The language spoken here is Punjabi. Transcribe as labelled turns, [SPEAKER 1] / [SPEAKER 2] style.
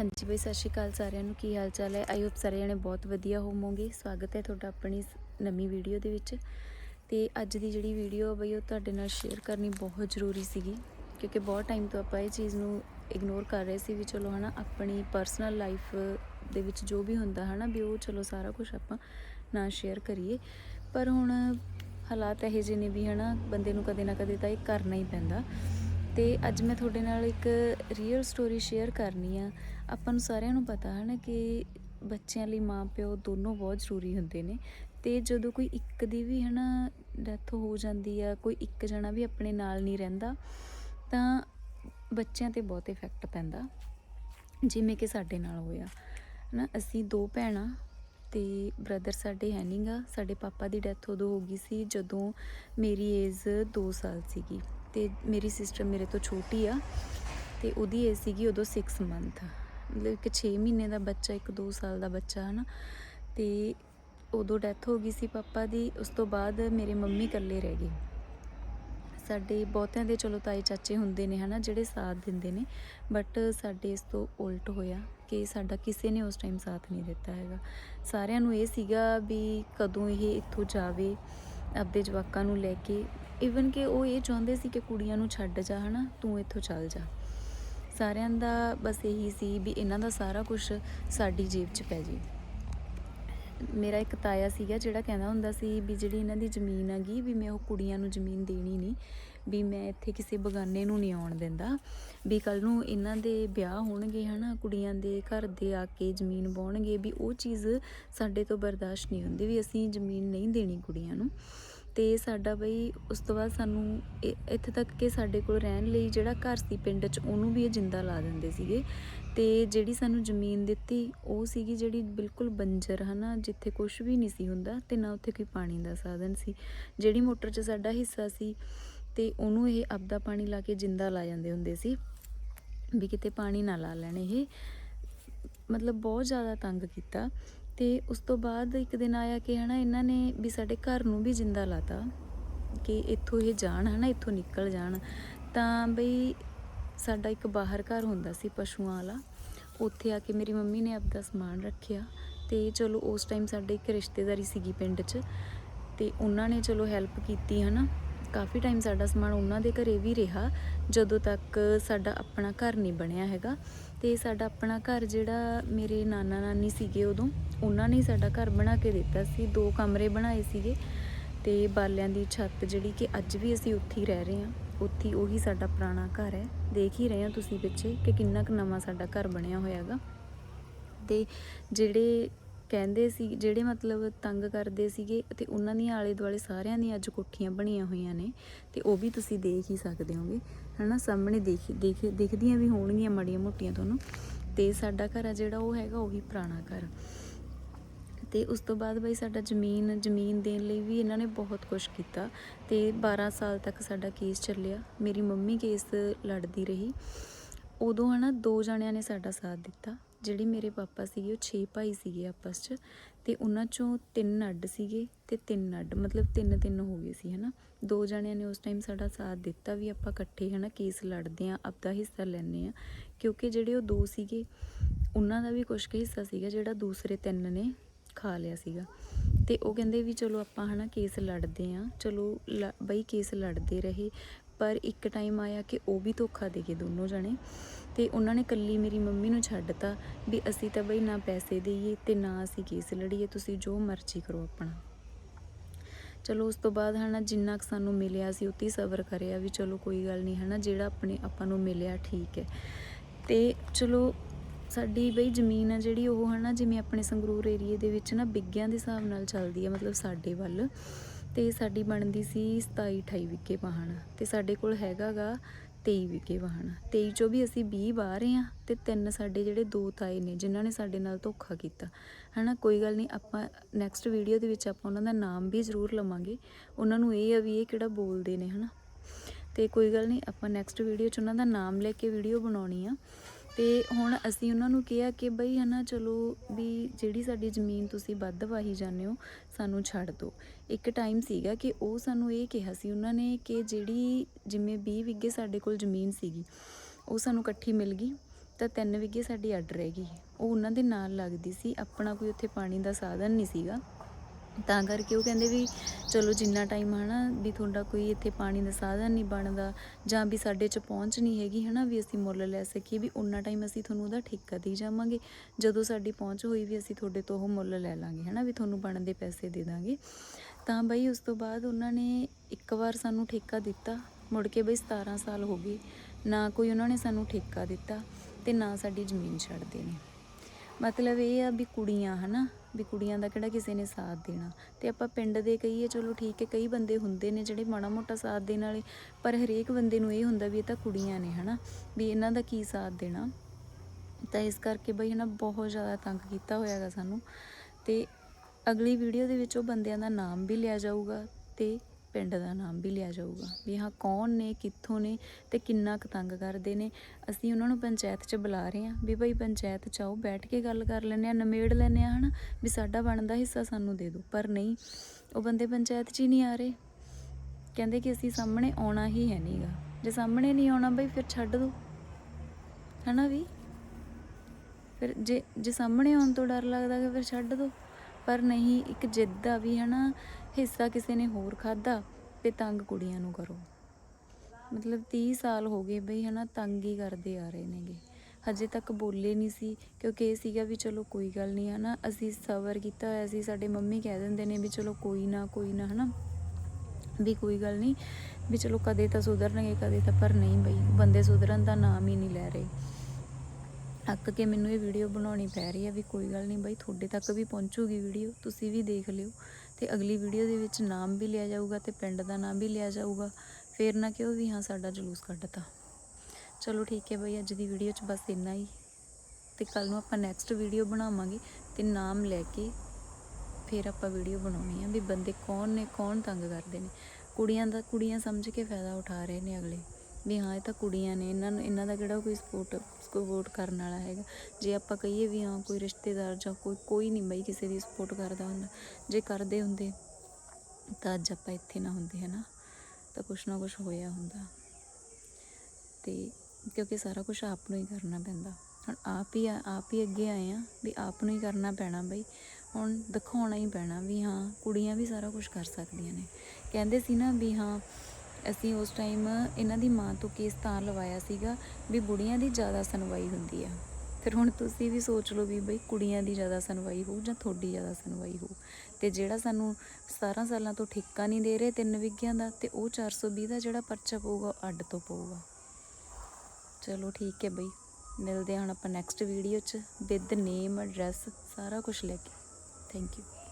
[SPEAKER 1] ਹਾਂਜੀ ਬਈ, ਸਤਿ ਸ਼੍ਰੀ ਅਕਾਲ ਸਾਰਿਆਂ ਨੂੰ। ਕੀ ਹਾਲ ਚਾਲ ਹੈ? ਆਈ ਹੋਪ ਸਾਰੇ ਜਣੇ ਬਹੁਤ ਵਧੀਆ ਹੋਵੋਗੇ। ਸਵਾਗਤ ਹੈ ਤੁਹਾਡਾ ਆਪਣੀ ਇਸ ਨਵੀਂ ਵੀਡੀਓ ਦੇ ਵਿੱਚ। ਤੇ ਅੱਜ ਦੀ ਜਿਹੜੀ ਵੀਡੀਓ ਬਈ, ਉਹ ਤੁਹਾਡੇ ਨਾਲ ਸ਼ੇਅਰ ਕਰਨੀ ਬਹੁਤ ਜ਼ਰੂਰੀ ਸੀਗੀ। ਕਿਉਂਕਿ ਬਹੁਤ ਟਾਈਮ ਤੋਂ ਆਪਾਂ ਇਹ ਚੀਜ਼ ਨੂੰ ਇਗਨੋਰ ਕਰ ਰਹੇ ਸੀ ਵੀ ਚਲੋ ਹਨਾ, ਆਪਣੀ ਪਰਸਨਲ ਲਾਈਫ ਦੇ ਵਿੱਚ ਜੋ ਵੀ ਹੁੰਦਾ ਹਨਾ, ਵੀ ਉਹ ਚਲੋ ਸਾਰਾ ਕੁਝ ਆਪਾਂ ਨਾ ਸ਼ੇਅਰ ਕਰੀਏ। ਪਰ ਹੁਣ ਹਾਲਾਤ ਇਹੋ ਜਿਹੇ ਨੇ ਵੀ ਹਨਾ, ਬੰਦੇ ਨੂੰ ਕਦੇ ਨਾ ਕਦੇ ਤਾਂ ਇਹ ਕਰਨਾ ਹੀ ਪੈਂਦਾ। ਤੇ ਅੱਜ ਮੈਂ ਤੁਹਾਡੇ ਨਾਲ ਇੱਕ ਰੀਅਲ ਸਟੋਰੀ ਸ਼ੇਅਰ ਕਰਨੀ ਆ। ਆਪਾਂ ਨੂੰ ਸਾਰਿਆਂ ਨੂੰ ਪਤਾ ਹੈ ਨਾ ਕਿ ਬੱਚਿਆਂ ਲਈ ਮਾਪਿਓ ਦੋਨੋਂ ਬਹੁਤ ਜ਼ਰੂਰੀ ਹੁੰਦੇ ਨੇ ਤੇ ਜਦੋਂ ਕੋਈ ਇੱਕ ਦੀ ਵੀ ਹੈ ਨਾ ਡੈਥ ਹੋ ਜਾਂਦੀ ਆ, ਕੋਈ ਇੱਕ ਜਣਾ ਵੀ ਆਪਣੇ ਨਾਲ ਨਹੀਂ ਰਹਿੰਦਾ, ਤਾਂ ਬੱਚਿਆਂ ਤੇ ਬਹੁਤ ਇਫੈਕਟ ਪੈਂਦਾ, ਜਿਵੇਂ ਕਿ ਸਾਡੇ ਨਾਲ ਹੋਇਆ। ਨਾ ਅਸੀਂ ਦੋ ਭੈਣਾਂ ਤੇ ਬ੍ਰਦਰ ਸਾਡੇ ਹੈ ਨਹੀਂਗਾ ਸਾਡੇ ਪਾਪਾ ਦੀ ਡੈਥ ਉਦੋਂ ਹੋ ਗਈ ਸੀ ਜਦੋਂ ਮੇਰੀ ਏਜ 2 ਸਾਲ ਸੀਗੀ। ਤੇ ਮੇਰੀ ਸਿਸਟਰ ਮੇਰੇ ਤੋਂ ਛੋਟੀ ਆ ਤੇ ਉਹਦੀ ਏਜ ਸੀਗੀ ਉਦੋਂ 6 ਮੰਥ ਮਤਲਬ ਕਿ 6 ਮਹੀਨੇ ਦਾ ਬੱਚਾ, ਇੱਕ 2 ਸਾਲ ਦਾ ਬੱਚਾ, ਹਨਾ। ਤੇ ਉਦੋਂ ਡੈਥ ਹੋ ਗਈ ਸੀ ਪਾਪਾ ਦੀ, ਉਸ ਤੋਂ ਬਾਅਦ ਮੇਰੇ ਮੰਮੀ ਇਕੱਲੇ ਰਹਿ ਗਏ। ਸਾਡੇ ਬਹੁਤਿਆਂ ਦੇ ਚਲੋ ਤਾਏ ਚਾਚੇ ਹੁੰਦੇ ਨੇ, ਹਨਾ, ਜਿਹੜੇ ਸਾਥ ਦਿੰਦੇ ਨੇ। ਬਟ ਸਾਡੇ ਇਸ ਤੋਂ ਉਲਟ ਹੋਇਆ ਕਿ ਸਾਡਾ ਕਿਸੇ ਨੇ ਉਸ ਟਾਈਮ ਸਾਥ ਨਹੀਂ ਦਿੱਤਾ ਹੈਗਾ। ਸਾਰਿਆਂ ਨੂੰ ਇਹ ਸੀਗਾ ਵੀ ਕਦੋਂ ਇਹ ਇੱਥੋਂ ਜਾਵੇ, ਆਪਦੇ ਜਵਾਕਾਂ ਨੂੰ ਲੈ ਕੇ। ਇਵਨ ਕਿ ਉਹ ਇਹ ਚਾਹੁੰਦੇ ਸੀ ਕਿ ਕੁੜੀਆਂ ਨੂੰ ਛੱਡ ਜਾ, ਹਨਾ? ਤੂੰ ਇੱਥੋਂ ਚੱਲ ਜਾ। ਸਾਰਿਆਂ ਦਾ ਬਸ ਇਹੀ ਸੀ ਵੀ ਇਹਨਾਂ ਦਾ ਸਾਰਾ ਕੁਝ ਸਾਡੀ ਜੇਬ 'ਚ ਪੈ ਜੇ। ਮੇਰਾ ਇੱਕ ਤਾਇਆ ਸੀਗਾ ਜਿਹੜਾ ਕਹਿੰਦਾ ਹੁੰਦਾ ਸੀ ਵੀ ਜਿਹੜੀ ਇਹਨਾਂ ਦੀ ਜ਼ਮੀਨ ਹੈਗੀ ਵੀ ਮੈਂ ਉਹ ਕੁੜੀਆਂ ਨੂੰ ਜ਼ਮੀਨ ਦੇਣੀ ਨਹੀਂ, ਵੀ ਮੈਂ ਇੱਥੇ ਕਿਸੇ ਬਗਾਨੇ ਨੂੰ ਨਹੀਂ ਆਉਣ ਦਿੰਦਾ। ਵੀ ਕੱਲ ਨੂੰ ਇਹਨਾਂ ਦੇ ਵਿਆਹ ਹੋਣਗੇ, ਹਨਾ? ਕੁੜੀਆਂ ਦੇ ਘਰ ਦੇ ਆ ਕੇ ਜ਼ਮੀਨ ਵਾਹੁਣਗੇ, ਵੀ ਉਹ ਚੀਜ਼ ਸਾਡੇ ਤੋਂ ਬਰਦਾਸ਼ਤ ਨਹੀਂ ਹੁੰਦੀ ਵੀ ਅਸੀਂ ਜ਼ਮੀਨ ਨਹੀਂ ਦੇਣੀ ਕੁੜੀਆਂ ਨੂੰ। ਤੇ ਸਾਡਾ ਬਈ ਉਸ ਤੋਂ ਬਾਅਦ ਸਾਨੂੰ ਇ- ਇੱਥੇ ਤੱਕ ਕਿ ਸਾਡੇ ਕੋਲ ਰਹਿਣ ਲਈ ਜਿਹੜਾ ਘਰ ਸੀ ਪਿੰਡ 'ਚ, ਉਹਨੂੰ ਵੀ ਇਹ ਜਿੰਦਾ ਲਾ ਦਿੰਦੇ ਸੀਗੇ। ਤੇ ਜਿਹੜੀ ਸਾਨੂੰ ਜ਼ਮੀਨ ਦਿੱਤੀ, ਉਹ ਸੀਗੀ ਜਿਹੜੀ ਬਿਲਕੁਲ ਬੰਜਰ, ਹਨਾ, ਜਿੱਥੇ ਕੁਝ ਵੀ ਨਹੀਂ ਸੀ ਹੁੰਦਾ ਤੇ ਨਾ ਉੱਥੇ ਕੋਈ ਪਾਣੀ ਦਾ ਸਾਧਨ ਸੀ। ਜਿਹੜੀ ਮੋਟਰ 'ਚ ਸਾਡਾ ਹਿੱਸਾ ਸੀ ਤੇ ਉਹਨੂੰ ਇਹ ਆਪਦਾ ਪਾਣੀ ਲਾ ਕੇ ਜਿੰਦਾ ਲਾ ਜਾਂਦੇ ਹੁੰਦੇ ਸੀ ਵੀ ਕਿਤੇ ਪਾਣੀ ਨਾ ਲਾ ਲੈਣ ਇਹ। ਮਤਲਬ ਬਹੁਤ ਜ਼ਿਆਦਾ ਤੰਗ ਕੀਤਾ। ਤੇ ਉਸ ਤੋਂ ਬਾਅਦ ਇੱਕ ਦਿਨ ਆਇਆ ਕਿ ਹਨਾ ਇਹਨਾਂ ਨੇ ਵੀ ਸਾਡੇ ਘਰ ਨੂੰ ਵੀ ਜਿੰਦਾ ਲਾਤਾ ਕਿ ਇੱਥੋਂ ਇਹ ਜਾਣ ਹਨਾ, ਇੱਥੋਂ ਨਿਕਲ ਜਾਣ। ਤਾਂ ਬਈ ਸਾਡਾ ਇੱਕ ਬਾਹਰ ਘਰ ਹੁੰਦਾ ਸੀ ਪਸ਼ੂਆਂ ਵਾਲਾ, ਉੱਥੇ ਆ ਕੇ ਮੇਰੀ ਮੰਮੀ ਨੇ ਆਪਦਾ ਸਮਾਨ ਰੱਖਿਆ ਤੇ ਚਲੋ ਉਸ ਟਾਈਮ ਸਾਡੇ ਇੱਕ ਰਿਸ਼ਤੇਦਾਰੀ ਸੀਗੀ ਪਿੰਡ 'ਚ ਤੇ ਉਹਨਾਂ ਨੇ ਚਲੋ ਹੈਲਪ ਕੀਤੀ ਹਨਾ। ਕਾਫੀ ਟਾਈਮ ਸਾਡਾ ਸਮਾਨ ਉਹਨਾਂ ਦੇ ਘਰੇ ਵੀ ਰਿਹਾ, ਜਦੋਂ ਤੱਕ ਸਾਡਾ ਆਪਣਾ ਘਰ ਨਹੀਂ ਬਣਿਆ ਹੈਗਾ। ਤੇ ਸਾਡਾ ਆਪਣਾ ਘਰ ਜਿਹੜਾ ਮੇਰੇ ਨਾਨਾ ਨਾਨੀ ਸੀਗੇ ਉਦੋਂ, ਉਹਨਾਂ ਨੇ ਸਾਡਾ ਘਰ ਬਣਾ ਕੇ ਦਿੱਤਾ ਸੀ। ਦੋ ਕਮਰੇ ਬਣਾਏ ਸੀਗੇ ਤੇ ਬਾਲਿਆਂ ਦੀ ਛੱਤ ਜਿਹੜੀ ਕਿ ਅੱਜ ਵੀ ਅਸੀਂ ਉੱਥੇ ਹੀ ਰਹਿ ਰਹੇ ਹਾਂ, ਉੱਥੇ ਉਹੀ ਸਾਡਾ ਪੁਰਾਣਾ ਘਰ ਹੈ। ਦੇਖ ਹੀ ਰਹੇ ਹੋ ਤੁਸੀਂ ਪਿੱਛੇ ਕਿ ਕਿੰਨਾ ਕੁ ਨਵਾਂ ਸਾਡਾ ਘਰ ਬਣਿਆ ਹੋਇਆ ਹੈਗਾ। ਤੇ ਜਿਹੜੇ ਕਹਿੰਦੇ ਸੀ, ਜਿਹੜੇ ਮਤਲਬ ਤੰਗ ਕਰਦੇ ਸੀਗੇ ਤੇ ਉਹਨਾਂ ਦੀਆਂ ਆਲੇ ਦੁਆਲੇ ਸਾਰਿਆਂ ਦੀਆਂ ਅੱਜ ਕੋਠੀਆਂ ਬਣੀਆਂ ਹੋਈਆਂ ਨੇ ਤੇ ਉਹ ਵੀ ਤੁਸੀਂ ਦੇਖ ਹੀ ਸਕਦੇ ਹੋਗੇ। ਹਨਾ, ਸਾਹਮਣੇ ਦੇਖ ਦੇਖ, ਦਿਖਦੀਆਂ ਵੀ ਹੋਣਗੀਆਂ ਮੜੀਆਂ ਮੋਟੀਆਂ ਤੁਹਾਨੂੰ। ਤੇ ਸਾਡਾ ਘਰ ਆ ਜਿਹੜਾ ਉਹ ਹੈਗਾ ਉਹੀ ਪੁਰਾਣਾ ਘਰ। ਤੇ ਉਸ ਤੋਂ ਬਾਅਦ ਬਈ ਸਾਡਾ ਜ਼ਮੀਨ ਜ਼ਮੀਨ ਦੇਣ ਲਈ ਵੀ ਇਹਨਾਂ ਨੇ ਬਹੁਤ ਕੁਝ ਕੀਤਾ। ਤੇ 12 ਸਾਲ ਤੱਕ ਸਾਡਾ ਕੇਸ ਚੱਲਿਆ। ਮੇਰੀ ਮੰਮੀ ਕੇਸ ਲੜਦੀ ਰਹੀ। ਉਦੋਂ ਹਨਾ ਦੋ ਜਣਿਆਂ ਨੇ ਸਾਡਾ ਸਾਥ ਦਿੱਤਾ। ਜਿਹੜੇ ਮੇਰੇ ਪਾਪਾ ਸੀਗੇ, ਉਹ 6 ਭਾਈ ਸੀਗੇ ਆਪਸ 'ਚ ਤੇ ਉਹਨਾਂ ਚੋਂ ਤਿੰਨ ਅੱਡ ਸੀਗੇ ਤੇ ਤਿੰਨ ਅੱਡ, ਮਤਲਬ ਤਿੰਨ ਤਿੰਨ ਹੋ ਗਏ ਸੀ, ਹਨਾ? ਦੋ ਜਣਿਆਂ ਨੇ ਉਸ ਟਾਈਮ ਸਾਡਾ ਸਾਥ ਦਿੱਤਾ ਵੀ ਆਪਾਂ ਇਕੱਠੇ, ਹਨਾ ਕੇਸ ਲੜਦੇ ਆਂ ਆਪਦਾ ਹਿੱਸਾ ਲੈਣੇ ਆ ਕਿਉਂਕਿ ਜਿਹੜੇ ਉਹ ਦੋ ਸੀਗੇ, ਉਹਨਾਂ ਦਾ ਵੀ ਕੁਝ ਕੁ ਹਿੱਸਾ ਸੀਗਾ ਜਿਹੜਾ ਦੂਸਰੇ ਤਿੰਨ ਨੇ ਖਾ ਲਿਆ ਸੀਗਾ। ਤੇ ਉਹ ਕਹਿੰਦੇ ਵੀ ਚਲੋ ਆਪਾਂ, ਹਨਾ ਕੇਸ ਲੜਦੇ ਆਂ ਚਲੋ ਲ- ਬਈ ਕੇਸ ਲੜਦੇ ਰਹੇ। ਪਰ ਇੱਕ ਟਾਈਮ ਆਇਆ ਕਿ ਉਹ ਵੀ ਧੋਖਾ ਦੇ ਗਏ ਦੋਨੋਂ ਜਣੇ ਤੇ ਉਹਨਾਂ ਨੇ ਕੱਲੀ ਮੇਰੀ ਮੰਮੀ ਨੂੰ ਛੱਡਤਾ ਵੀ ਅਸੀਂ ਤਾਂ ਬਈ ਨਾ ਪੈਸੇ ਦੇਈਏ ਤੇ ਨਾ ਅਸੀਂ ਕੇਸ ਲੜੀਏ, ਤੁਸੀਂ ਜੋ ਮਰਜ਼ੀ ਕਰੋ ਆਪਣਾ। ਚਲੋ ਉਸ ਤੋਂ ਬਾਅਦ ਹਨਾ ਜਿੰਨਾ ਕੁ ਸਾਨੂੰ ਮਿਲਿਆ ਸੀ ਉਤੀ ਸਬਰ ਕਰਿਆ ਵੀ ਚਲੋ ਕੋਈ ਗੱਲ ਨਹੀਂ ਹਨਾ, ਜਿਹੜਾ ਆਪਣੇ ਆਪਾਂ ਨੂੰ ਮਿਲਿਆ ਠੀਕ ਹੈ। ਤੇ ਚਲੋ ਸਾਡੀ ਬਈ ਜ਼ਮੀਨ ਆ ਜਿਹੜੀ ਉਹ ਹਨਾ ਜਿਵੇਂ ਆਪਣੇ ਸੰਗਰੂਰ ਏਰੀਏ ਦੇ ਵਿੱਚ ਨਾ ਬਿੱਗਿਆਂ ਦੇ ਹਿਸਾਬ ਨਾਲ ਚੱਲਦੀ ਆ, ਮਤਲਬ ਸਾਡੇ ਵੱਲ। ਤੇ ਸਾਡੀ ਬਣਦੀ ਸੀ 27 28 ਵਿਕੇ ਵਾਹਣ ਤੇ ਸਾਡੇ ਕੋਲ ਹੈਗਾਗਾ 23 ਵਿਕੇ ਵਾਹਣ। 23 ਚੋਂ ਵੀ ਅਸੀਂ 20 ਬਾਹ ਰਹੇ ਆ ਤੇ ਤਿੰਨ ਸਾਡੇ ਜਿਹੜੇ ਦੋ ਤਾਏ ਨੇ ਜਿਨ੍ਹਾਂ ਨੇ ਸਾਡੇ ਨਾਲ ਧੋਖਾ ਕੀਤਾ। ਹਨਾ, ਕੋਈ ਗੱਲ ਨਹੀਂ, ਆਪਾਂ ਨੈਕਸਟ ਵੀਡੀਓ ਦੇ ਵਿੱਚ ਆਪਾਂ ਉਹਨਾਂ ਦਾ ਨਾਮ ਵੀ ਜ਼ਰੂਰ ਲਵਾਂਗੇ। ਉਹਨਾਂ ਨੂੰ ਇਹ ਆ ਵੀ ਇਹ ਕਿਹੜਾ ਬੋਲਦੇ ਨੇ, ਹਨਾ। ਤੇ ਕੋਈ ਗੱਲ ਨਹੀਂ, ਆਪਾਂ ਨੈਕਸਟ ਵੀਡੀਓ 'ਚ ਉਹਨਾਂ ਦਾ ਨਾਮ ਲੈ ਕੇ ਵੀਡੀਓ ਬਣਾਉਣੀ ਆ। ਤੇ ਹੁਣ ਅਸੀਂ ਉਹਨਾਂ ਨੂੰ ਕਿਹਾ ਕਿ ਬਈ ਹਨਾ, ਚਲੋ ਵੀ ਜਿਹੜੀ ਸਾਡੀ ਜ਼ਮੀਨ ਤੁਸੀਂ ਵੱਧ ਵਾਹੀ ਜਾਂਦੇ ਹੋ, ਸਾਨੂੰ ਛੱਡ ਦਿਓ। ਇੱਕ ਟਾਈਮ ਸੀਗਾ ਕਿ ਉਹ ਸਾਨੂੰ ਇਹ ਕਿਹਾ ਸੀ, ਉਹਨਾਂ ਨੇ ਕਿ ਜਿਹੜੀ ਜਿਵੇਂ 20 ਵਿਗੇ ਸਾਡੇ ਕੋਲ ਜ਼ਮੀਨ ਸੀਗੀ, ਉਹ ਸਾਨੂੰ ਇਕੱਠੀ ਮਿਲ ਗਈ, ਤਾਂ ਤਿੰਨ ਵਿਗੇ ਸਾਡੀ ਅੱਡ ਰਹਿ ਗਈ। ਉਹ ਉਹਨਾਂ ਦੇ ਨਾਲ ਲੱਗਦੀ ਸੀ, ਆਪਣਾ ਕੋਈ ਉੱਥੇ ਪਾਣੀ ਦਾ ਸਾਧਨ ਨਹੀਂ ਸੀਗਾ। ਤਾਂ ਕਰਕੇ ਉਹ ਕਹਿੰਦੇ ਵੀ ਚਲੋ ਜਿੰਨਾ ਟਾਈਮ ਹਨਾ ਵੀ ਤੁਹਾਡਾ ਕੋਈ ਇੱਥੇ ਪਾਣੀ ਦਾ ਸਾਧਨ ਨਹੀਂ ਬਣਦਾ ਜਾਂ ਵੀ ਸਾਡੇ 'ਚ ਪਹੁੰਚ ਨਹੀਂ ਹੈਗੀ ਹਨਾ ਵੀ ਅਸੀਂ ਮੁੱਲ ਲੈ ਸਕੀਏ ਵੀ ਉਨਾ ਟਾਈਮ ਅਸੀਂ ਤੁਹਾਨੂੰ ਉਹਦਾ ਠੇਕਾ ਦੇ ਜਾਵਾਂਗੇ। ਜਦੋਂ ਸਾਡੀ ਪਹੁੰਚ ਹੋਈ ਵੀ ਅਸੀਂ ਤੁਹਾਡੇ ਤੋਂ ਉਹ ਮੁੱਲ ਲੈ ਲਾਂਗੇ ਹਨਾ ਵੀ ਤੁਹਾਨੂੰ ਬਣਦੇ ਪੈਸੇ ਦੇ ਦਾਂਗੇ। ਤਾਂ ਬਈ ਉਸ ਤੋਂ ਬਾਅਦ ਉਹਨਾਂ ਨੇ ਇੱਕ ਵਾਰ ਸਾਨੂੰ ਠੇਕਾ ਦਿੱਤਾ, ਮੁੜ ਕੇ ਬਈ 17 ਸਾਲ ਹੋ ਗਏ, ਨਾ ਕੋਈ ਉਹਨਾਂ ਨੇ ਸਾਨੂੰ ਠੇਕਾ ਦਿੱਤਾ ਤੇ ਨਾ ਸਾਡੀ ਜ਼ਮੀਨ ਛੱਡਦੇ ਨੇ। ਮਤਲਬ ਇਹ ਆ ਵੀ ਕੁੜੀਆਂ, ਹਨਾ? ਵੀ ਕੁੜੀਆਂ ਦਾ ਕਿਹੜਾ ਕਿਸੇ ਨੇ ਸਾਥ ਦੇਣਾ। ਤੇ ਆਪਾਂ ਪਿੰਡ ਦੇ ਕਹੀਏ, ਚਲੋ ਠੀਕ ਹੈ, ਕਈ ਬੰਦੇ ਹੁੰਦੇ ਨੇ ਜਿਹੜੇ ਮਾੜਾ ਮੋਟਾ ਸਾਥ ਦੇਣ ਵਾਲੇ, ਪਰ ਹਰੇਕ ਬੰਦੇ ਨੂੰ ਇਹ ਹੁੰਦਾ ਵੀ ਇਹ ਤਾਂ ਕੁੜੀਆਂ ਨੇ, ਹਨਾ? ਵੀ ਇਹਨਾਂ ਦਾ ਕੀ ਸਾਥ ਦੇਣਾ? ਤਾਂ ਇਸ ਕਰਕੇ ਬਈ, ਹਨਾ, ਬਹੁਤ ਜ਼ਿਆਦਾ ਤੰਗ ਕੀਤਾ ਹੋਇਆਗਾ ਸਾਨੂੰ। ਤੇ ਅਗਲੀ ਵੀਡੀਓ ਦੇ ਵਿੱਚ ਉਹ ਬੰਦਿਆਂ ਦਾ ਨਾਮ ਵੀ ਲਿਆ ਜਾਊਗਾ ਤੇ ਪਿੰਡ ਦਾ ਨਾਮ ਵੀ ਲਿਆ ਜਾਊਗਾ ਵੀ ਹਾਂ ਕੌਣ ਨੇ, ਕਿੱਥੋਂ ਨੇ ਤੇ ਕਿੰਨਾ ਕੁ ਤੰਗ ਕਰਦੇ ਨੇ। ਅਸੀਂ ਉਹਨਾਂ ਨੂੰ ਪੰਚਾਇਤ 'ਚ ਬੁਲਾ ਰਹੇ ਹਾਂ ਵੀ ਭਾਈ ਪੰਚਾਇਤ 'ਚ ਆਓ, ਬੈਠ ਕੇ ਗੱਲ ਕਰ ਲੈਂਦੇ ਆ ਨਮੇੜ ਲੈਂਦੇ ਆ ਹਨਾ, ਵੀ ਸਾਡਾ ਬਣਦਾ ਹਿੱਸਾ ਸਾਨੂੰ ਦੇ ਦਿਓ। ਪਰ ਨਹੀਂ, ਉਹ ਬੰਦੇ ਪੰਚਾਇਤ 'ਚ ਹੀ ਨਹੀਂ ਆ ਰਹੇ। ਕਹਿੰਦੇ ਕਿ ਅਸੀਂ ਸਾਹਮਣੇ ਆਉਣਾ ਹੀ ਹੈ ਨਹੀਂਗਾ ਜੇ ਸਾਹਮਣੇ ਨਹੀਂ ਆਉਣਾ ਬਈ, ਫਿਰ ਛੱਡ ਦਿਓ ਹਨਾ ਵੀ? ਫਿਰ ਜੇ ਜੇ ਸਾਹਮਣੇ ਆਉਣ ਤੋਂ ਡਰ ਲੱਗਦਾ ਕਿ ਫਿਰ ਛੱਡ ਦੋ। ਪਰ ਨਹੀਂ, ਇੱਕ ਜਿੱਦ ਆ ਵੀ, ਹਨਾ ਹਿੱਸਾ ਕਿਸੇ ਨੇ ਹੋਰ ਖਾਦਾ ਤੇ ਤੰਗ ਕੁੜੀਆਂ ਨੂੰ ਕਰੋ। ਮਤਲਬ 30 ਸਾਲ ਹੋ ਗਏ ਬਈ ਹਨਾ, ਤੰਗ ਹੀ ਕਰਦੇ ਆ ਰਹੇ ਨੇਗੇ। ਹਜੇ ਤੱਕ ਬੋਲੇ ਨਹੀਂ ਸੀ, ਕਿਉਂਕਿ ਇਹ ਸੀਗਾ ਵੀ ਚਲੋ ਕੋਈ ਗੱਲ ਨਹੀਂ, ਹਨਾ। ਅਸੀਂ ਸਬਰ ਕੀਤਾ ਹੋਇਆ ਸੀ, ਸਾਡੇ ਮੰਮੀ ਕਹਿ ਦਿੰਦੇ ਨੇ ਵੀ ਚਲੋ ਕੋਈ ਨਾ ਕੋਈ ਨਾ, ਹਨਾ। ਵੀ ਕੋਈ ਗੱਲ ਨਹੀਂ, ਵੀ ਚਲੋ ਕਦੇ ਤਾਂ ਸੁਧਰਨਗੇ, ਕਦੇ ਤਾਂ ਪਰ ਨਹੀਂ ਬਈ, ਬੰਦੇ ਸੁਧਰਨ ਦਾ ਨਾਮ ਹੀ ਨਹੀਂ ਲੈ ਰਹੇ। ਅੱਕ ਕੇ ਮੈਨੂੰ ਇਹ ਵੀਡੀਓ ਬਣਾਉਣੀ ਪੈ ਰਹੀ ਹੈ ਵੀ ਕੋਈ ਗੱਲ ਨਹੀਂ ਬਈ, ਤੁਹਾਡੇ ਤੱਕ ਵੀ ਪਹੁੰਚੂਗੀ ਵੀਡੀਓ, ਤੁਸੀਂ ਵੀ ਦੇਖ ਲਿਓ। ਤੇ ਅਗਲੀ ਵੀਡੀਓ ਦੇ ਵਿੱਚ ਨਾਮ ਵੀ ਲਿਆ ਜਾਊਗਾ ਤੇ ਪਿੰਡ ਦਾ ਨਾਮ ਵੀ ਲਿਆ ਜਾਊਗਾ। ਫੇਰ ਨਾ ਕਿਉਂ ਵੀ ਹਾਂ ਸਾਡਾ ਜਲੂਸ ਕੱਢਤਾ। ਚਲੋ ਠੀਕ ਹੈ ਬਾਈ, ਅੱਜ ਦੀ ਵੀਡੀਓ 'ਚ ਬਸ ਇੰਨਾ ਹੀ। ਤੇ ਕੱਲ ਨੂੰ ਆਪਾਂ ਨੈਕਸਟ ਵੀਡੀਓ ਬਣਾਵਾਂਗੇ ਤੇ ਨਾਮ ਲੈ ਕੇ ਫਿਰ ਆਪਾਂ ਵੀਡੀਓ ਬਣਾਉਣੀ ਆ ਵੀ ਬੰਦੇ ਕੌਣ ਨੇ, ਕੌਣ ਤੰਗ ਕਰਦੇ ਨੇ। ਕੁੜੀਆਂ ਦਾ, ਕੁੜੀਆਂ ਸਮਝ ਕੇ ਫਾਇਦਾ ਉਠਾ ਰਹੇ ਨੇ ਅਗਲੇ। ਵੀ ਹਾਂ, ਇਹ ਤਾਂ ਕੁੜੀਆਂ ਨੇ, ਇਹਨਾਂ ਨੂੰ, ਇਹਨਾਂ ਦਾ ਕਿਹੜਾ ਕੋਈ ਸਪੋਰਟ ਸਪੋਰਟ ਕਰਨ ਵਾਲਾ ਹੈਗਾ। ਜੇ ਆਪਾਂ ਕਹੀਏ ਵੀ ਹਾਂ, ਕੋਈ ਰਿਸ਼ਤੇਦਾਰ ਜਾਂ ਕੋਈ ਕੋਈ ਨਹੀਂ ਬਈ ਕਿਸੇ ਦੀ ਸਪੋਰਟ ਕਰਦਾ ਹੁੰਦਾ। ਜੇ ਕਰਦੇ ਹੁੰਦੇ, ਤਾਂ ਅੱਜ ਆਪਾਂ ਇੱਥੇ ਨਾ ਹੁੰਦੇ ਹਨਾ ਤਾਂ ਕੁਛ ਨਾ ਕੁਛ ਹੋਇਆ ਹੁੰਦਾ। ਤੇ ਕਿਉਂਕਿ ਸਾਰਾ ਕੁਝ ਆਪ ਨੂੰ ਹੀ ਕਰਨਾ ਪੈਂਦਾ। ਹੁਣ ਆਪ ਹੀ ਆਪ ਹੀ ਅੱਗੇ ਆਏ ਆ ਵੀ ਆਪ ਨੂੰ ਹੀ ਕਰਨਾ ਪੈਣਾ ਬਈ। ਹੁਣ ਦਿਖਾਉਣਾ ਹੀ ਪੈਣਾ ਵੀ ਹਾਂ, ਕੁੜੀਆਂ ਵੀ ਸਾਰਾ ਕੁਝ ਕਰ ਸਕਦੀਆਂ ਨੇ। ਕਹਿੰਦੇ ਸੀ ਨਾ ਵੀ ਹਾਂ ਅਸੀਂ ਉਸ ਟਾਈਮ ਇਹਨਾਂ ਦੀ ਮਾਂ ਤੋਂ ਕੇਸ ਤਾਂ ਲਵਾਇਆ ਸੀਗਾ ਵੀ ਬੁੜੀਆਂ ਦੀ ਜ਼ਿਆਦਾ ਸੁਣਵਾਈ ਹੁੰਦੀ ਆ। ਫਿਰ ਹੁਣ ਤੁਸੀਂ ਵੀ ਸੋਚ ਲਓ ਵੀ ਬਈ ਕੁੜੀਆਂ ਦੀ ਜ਼ਿਆਦਾ ਸੁਣਵਾਈ ਹੋਊ ਜਾਂ ਤੁਹਾਡੀ ਜ਼ਿਆਦਾ ਸੁਣਵਾਈ ਹੋਊ। ਤੇ ਜਿਹੜਾ ਸਾਨੂੰ 17 ਸਾਲਾਂ ਤੋਂ ਠੇਕਾ ਨਹੀਂ ਦੇ ਰਹੇ ਤਿੰਨ ਵਿਗਿਆਂ ਦਾ ਤੇ ਉਹ 420 ਦਾ ਜਿਹੜਾ ਪਰਚਾ ਪਊਗਾ ਉਹ ਅੱਡ ਤੋਂ ਪਊਗਾ। ਚਲੋ ਠੀਕ ਹੈ ਬਈ, ਮਿਲਦੇ ਹਾਂ ਹੁਣ ਆਪਾਂ ਨੈਕਸਟ ਵੀਡੀਓ 'ਚ ਵਿਦ ਨੇਮ ਐਡਰੈਸ ਸਾਰਾ ਕੁਝ ਲੈ ਕੇ। Thank you